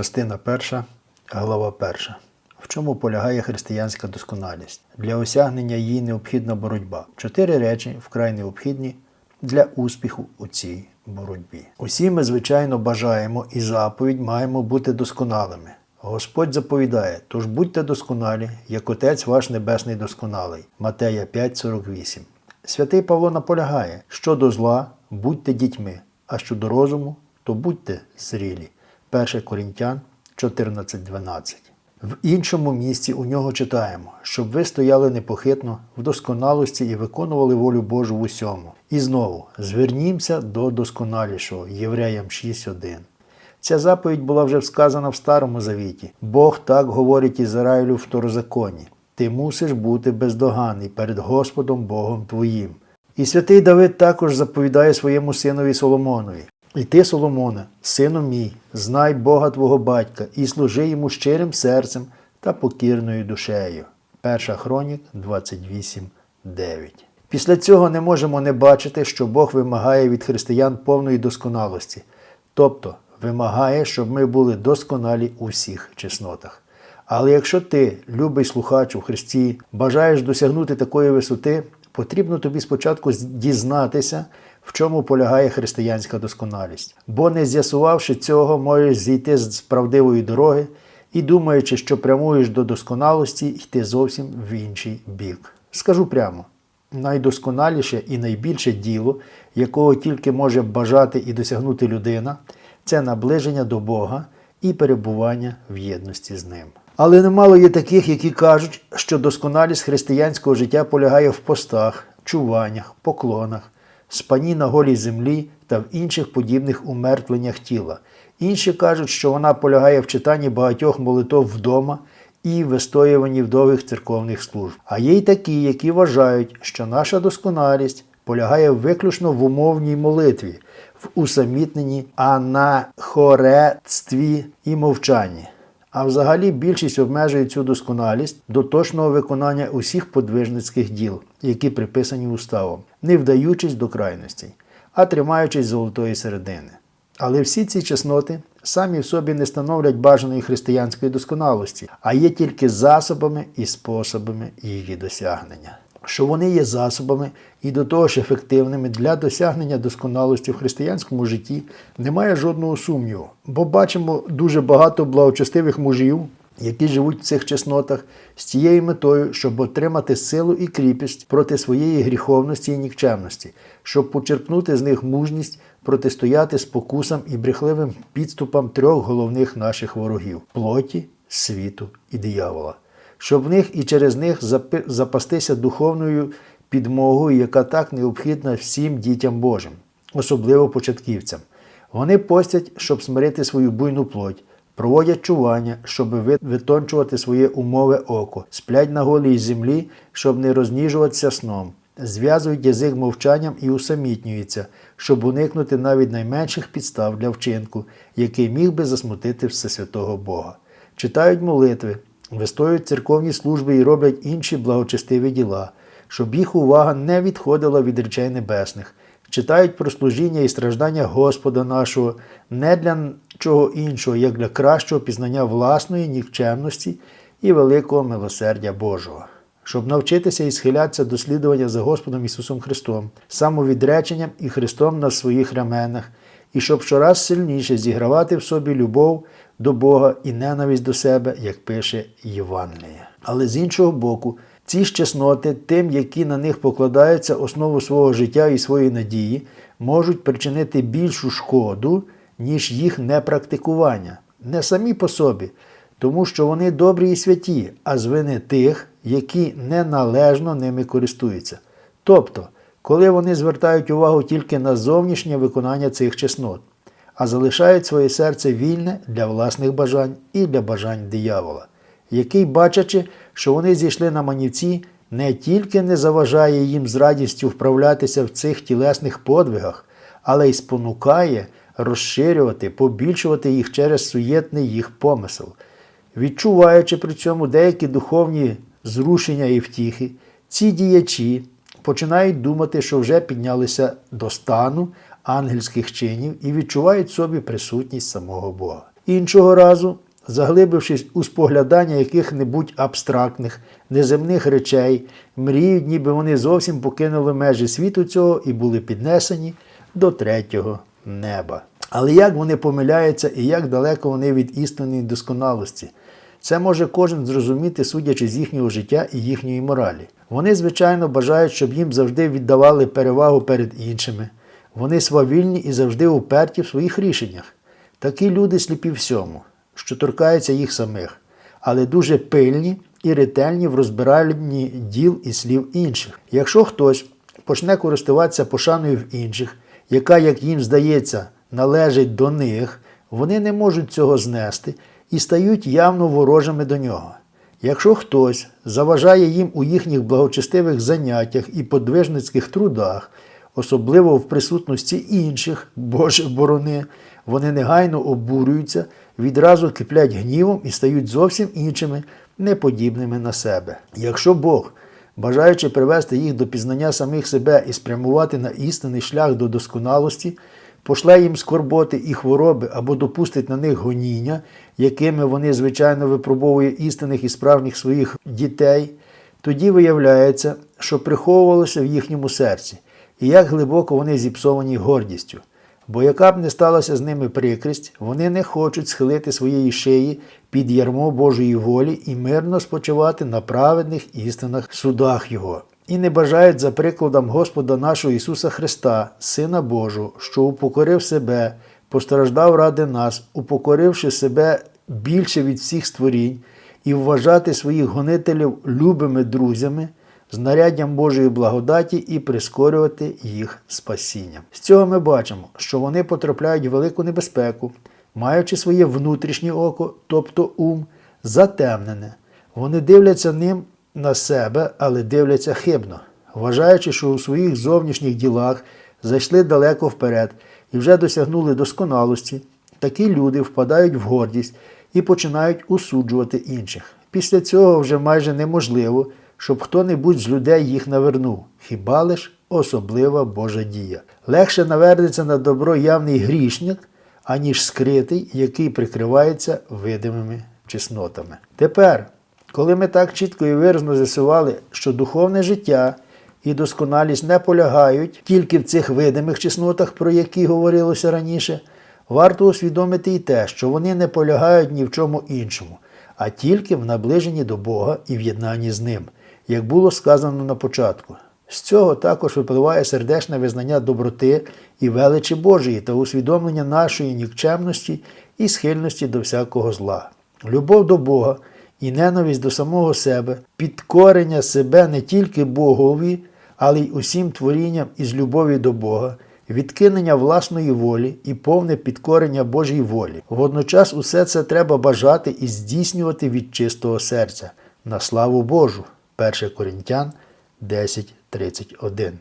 Частина перша, глава перша. В чому полягає християнська досконалість? Для осягнення її необхідна боротьба. Чотири речі вкрай необхідні для успіху у цій боротьбі. Усі ми, звичайно, бажаємо і заповідь маємо бути досконалими. Господь заповідає: тож будьте досконалі, як Отець ваш Небесний досконалий. Матея 5,48. Святий Павло наполягає, що до зла будьте дітьми, а що до розуму, то будьте зрілі. 1 Корінтян 14.12. В іншому місці у нього читаємо, щоб ви стояли непохитно в досконалості і виконували волю Божу в усьому. І знову звернімося до досконалішого Євреям 6.1. Ця заповідь була вже сказана в Старому Завіті. Бог так говорить Ізраїлю в второзаконі. Ти мусиш бути бездоганний перед Господом Богом твоїм. І святий Давид також заповідає своєму синові Соломонові. І ти, Соломоне, сину мій, знай Бога твого батька і служи йому щирим серцем та покірною душею. Перша хронік 28.9. Після цього не можемо не бачити, що Бог вимагає від християн повної досконалості, тобто вимагає, щоб ми були досконалі у всіх чеснотах. Але якщо ти, любий слухач у Христі, бажаєш досягнути такої висоти, потрібно тобі спочатку дізнатися, в чому полягає християнська досконалість. Бо не з'ясувавши цього, можеш зійти з правдивої дороги і, думаючи, що прямуєш до досконалості, йти зовсім в інший бік. Скажу прямо. Найдосконаліше і найбільше діло, якого тільки може бажати і досягнути людина, це наближення до Бога і перебування в єдності з Ним. Але немало є таких, які кажуть, що досконалість християнського життя полягає в постах, чуваннях, поклонах, спані на голій землі та в інших подібних умертвленнях тіла. Інші кажуть, що вона полягає в читанні багатьох молитов вдома і вистоюванні вдових церковних служб. А є й такі, які вважають, що наша досконалість полягає виключно в умовній молитві, в усамітненні, анахорецтві і мовчанні. А взагалі більшість обмежує цю досконалість до точного виконання усіх подвижницьких діл, які приписані уставом, не вдаючись до крайностей, а тримаючись золотої середини. Але всі ці чесноти самі в собі не становлять бажаної християнської досконалості, а є тільки засобами і способами її досягнення. Що вони є засобами і до того ж ефективними для досягнення досконалості в християнському житті, немає жодного сумніву, бо бачимо дуже багато благочестивих мужів, які живуть в цих чеснотах з тією метою, щоб отримати силу і кріпість проти своєї гріховності і нікчемності, щоб почерпнути з них мужність протистояти спокусам і брехливим підступам трьох головних наших ворогів плоті, світу і диявола, щоб в них і через них запастися духовною підмогою, яка так необхідна всім дітям Божим, особливо початківцям. Вони постять, щоб смирити свою буйну плоть, проводять чування, щоб витончувати своє умове око, сплять на голій землі, щоб не розніжуватися сном, зв'язують язик мовчанням і усамітнюються, щоб уникнути навіть найменших підстав для вчинку, який міг би засмутити Всесвятого Бога. Читають молитви, вистоюють церковні служби і роблять інші благочестиві діла, щоб їх увага не відходила від речей небесних, читають про служіння і страждання Господа нашого не для чого іншого, як для кращого пізнання власної нікчемності і великого милосердя Божого. Щоб навчитися і схилятися до слідування за Господом Ісусом Христом, самовідреченням і Христом на своїх раменах, і щоб щораз сильніше зігравати в собі любов до Бога і ненависть до себе, як пише Євангеліє. Але з іншого боку, ці ж чесноти, тим, які на них покладаються основу свого життя і своєї надії, можуть причинити більшу шкоду, ніж їх непрактикування, не самі по собі, тому що вони добрі і святі, а з вини тих, які неналежно ними користуються. Тобто, коли вони звертають увагу тільки на зовнішнє виконання цих чеснот, а залишають своє серце вільне для власних бажань і для бажань диявола, який, бачачи, що вони зійшли на манівці, не тільки не заважає їм з радістю вправлятися в цих тілесних подвигах, але й спонукає розширювати, побільшувати їх через суєтний їх помисел, відчуваючи при цьому деякі духовні зрушення і втіхи, ці діячі починають думати, що вже піднялися до стану ангельських чинів і відчувають собі присутність самого Бога. Іншого разу, заглибившись у споглядання яких-небудь абстрактних, неземних речей, мріють, ніби вони зовсім покинули межі світу цього і були піднесені до третього неба. Але як вони помиляються і як далеко вони від істинної досконалості? Це може кожен зрозуміти, судячи з їхнього життя і їхньої моралі. Вони, звичайно, бажають, щоб їм завжди віддавали перевагу перед іншими. Вони свавільні і завжди уперті в своїх рішеннях. Такі люди сліпі всьому, що торкається їх самих, але дуже пильні і ретельні в розбиранні діл і слів інших. Якщо хтось почне користуватися пошаною в інших, яка, як їм здається, належить до них, вони не можуть цього знести і стають явно ворожими до нього. Якщо хтось заважає їм у їхніх благочестивих заняттях і подвижницьких трудах, особливо в присутності інших, Боже борони, вони негайно обурюються, відразу киплять гнівом і стають зовсім іншими, неподібними на себе. Якщо Бог, бажаючи привести їх до пізнання самих себе і спрямувати на істинний шлях до досконалості, пошле їм скорботи і хвороби або допустить на них гоніння, якими вони, звичайно, випробовують істинних і справжніх своїх дітей, тоді виявляється, що приховувалося в їхньому серці, і як глибоко вони зіпсовані гордістю. Бо яка б не сталася з ними прикрість, вони не хочуть схилити своєї шиї під ярмо Божої волі і мирно спочивати на праведних істинах судах Його. І не бажають за прикладом Господа нашого Ісуса Христа, Сина Божого, що упокорив себе, постраждав ради нас, упокоривши себе більше від всіх створінь, і вважати своїх гонителів любими друзями, знаряддям Божої благодаті і прискорювати їх спасінням. З цього ми бачимо, що вони потрапляють в велику небезпеку, маючи своє внутрішнє око, тобто ум, затемнене. Вони дивляться ним на себе, але дивляться хибно, вважаючи, що у своїх зовнішніх ділах зайшли далеко вперед і вже досягнули досконалості. Такі люди впадають в гордість і починають осуджувати інших. Після цього вже майже неможливо, щоб хто-небудь з людей їх навернув, хіба лиш особлива Божа дія. Легше навернеться на добро явний грішник, аніж скритий, який прикривається видимими чеснотами. Тепер, коли ми так чітко і виразно з'ясували, що духовне життя і досконалість не полягають тільки в цих видимих чеснотах, про які говорилося раніше, варто усвідомити і те, що вони не полягають ні в чому іншому, а тільки в наближенні до Бога і в єднанні з Ним, як було сказано на початку. З цього також випливає сердечне визнання доброти і величі Божої та усвідомлення нашої нікчемності і схильності до всякого зла. Любов до Бога і ненависть до самого себе, підкорення себе не тільки Богові, але й усім творінням із любові до Бога, відкинення власної волі і повне підкорення Божій волі. Водночас усе це треба бажати і здійснювати від чистого серця на славу Божу. 1 Коринтян 10.31.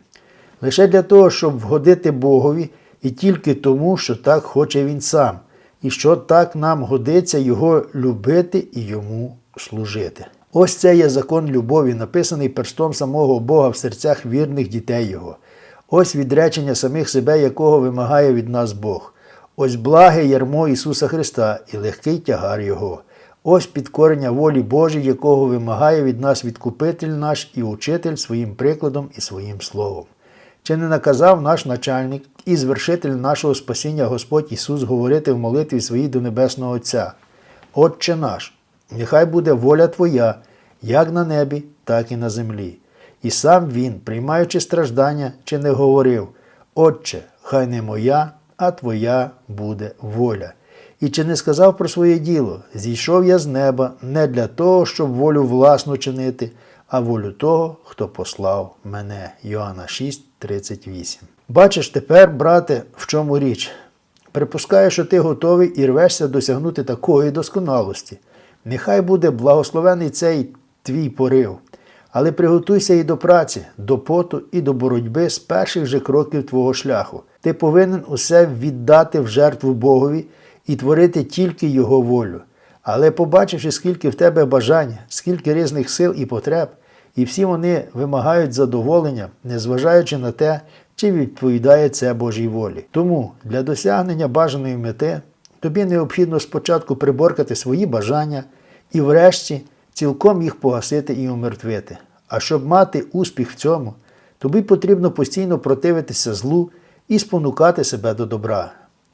Лише для того, щоб вгодити Богові і тільки тому, що так хоче Він сам, і що так нам годиться Його любити і йому служити. Ось це є закон любові, написаний перстом самого Бога в серцях вірних дітей Його. Ось відречення самих себе, якого вимагає від нас Бог. Ось благе ярмо Ісуса Христа і легкий тягар Його. Ось підкорення волі Божій, якого вимагає від нас відкупитель наш і учитель своїм прикладом і своїм словом. Чи не наказав наш начальник і звершитель нашого спасіння Господь Ісус говорити в молитві своїй до Небесного Отця? Отче наш, нехай буде воля Твоя, як на небі, так і на землі. І сам Він, приймаючи страждання, чи не говорив: Отче, хай не моя, а Твоя буде воля. І чи не сказав про своє діло: Зійшов я з неба не для того, щоб волю власну чинити, а волю того, хто послав мене. Йоанна 6, 38. Бачиш тепер, брате, в чому річ. Припускаю, що ти готовий і рвешся досягнути такої досконалості. Нехай буде благословений цей твій порив. Але приготуйся і до праці, до поту, і до боротьби з перших же кроків твого шляху. Ти повинен усе віддати в жертву Богові і творити тільки Його волю. Але побачивши, скільки в тебе бажань, скільки різних сил і потреб, і всі вони вимагають задоволення, незважаючи на те, чи відповідає це Божій волі. Тому для досягнення бажаної мети тобі необхідно спочатку приборкати свої бажання і, врешті, цілком їх погасити і умертвити. А щоб мати успіх в цьому, тобі потрібно постійно противитися злу і спонукати себе до добра.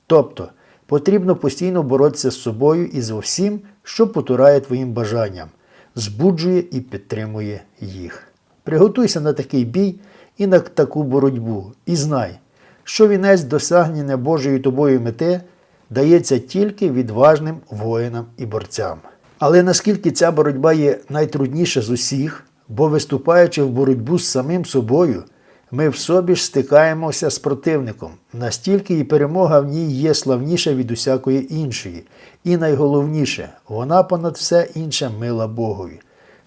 Тобто потрібно постійно боротися з собою і з усім, що потурає твоїм бажанням, збуджує і підтримує їх. Приготуйся на такий бій і на таку боротьбу, і знай, що вінець досягнення Божої тобою мети дається тільки відважним воїнам і борцям. Але наскільки ця боротьба є найтрудніша з усіх, бо виступаючи в боротьбу з самим собою, ми в собі ж стикаємося з противником, настільки і перемога в ній є славніша від усякої іншої, і найголовніше, вона понад все інше мила Богові.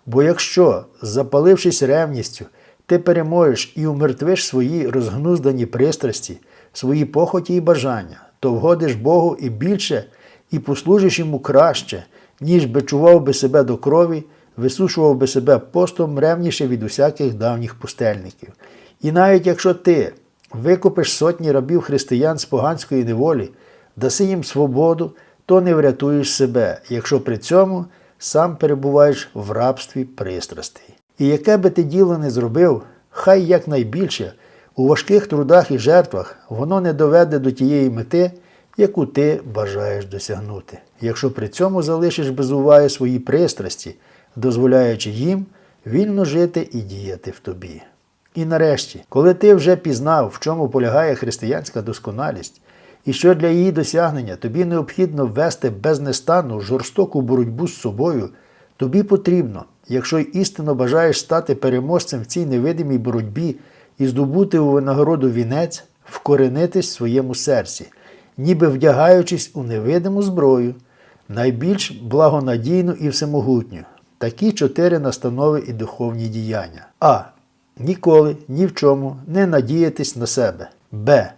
Бо якщо, запалившись ревністю, ти переможеш і умертвиш свої розгнуздані пристрасті, свої похоті і бажання, то вгодиш Богу і більше, і послужиш йому краще, ніж би чував би себе до крові, висушував би себе постом ревніше від усяких давніх пустельників. І навіть якщо ти викупиш сотні рабів християн з поганської неволі, даси їм свободу, то не врятуєш себе, якщо при цьому сам перебуваєш в рабстві пристрастей. І яке би ти діло не зробив, хай якнайбільше у важких трудах і жертвах воно не доведе до тієї мети, яку ти бажаєш досягнути, якщо при цьому залишиш без уваги свої пристрасті, дозволяючи їм вільно жити і діяти в тобі. І нарешті, коли ти вже пізнав, в чому полягає християнська досконалість, і що для її досягнення тобі необхідно ввести безнестанну жорстоку боротьбу з собою, тобі потрібно, якщо істинно бажаєш стати переможцем в цій невидимій боротьбі і здобути у винагороду вінець, вкоренитись в своєму серці, ніби вдягаючись у невидиму зброю, найбільш благонадійну і всемогутню. Такі чотири настанови і духовні діяння. А. Ніколи ні в чому не надіятись на себе. Б.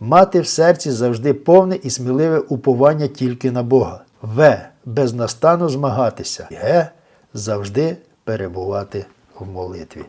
Мати в серці завжди повне і сміливе уповання тільки на Бога. В. Безнастану змагатися. Г. Завжди перебувати в молитві.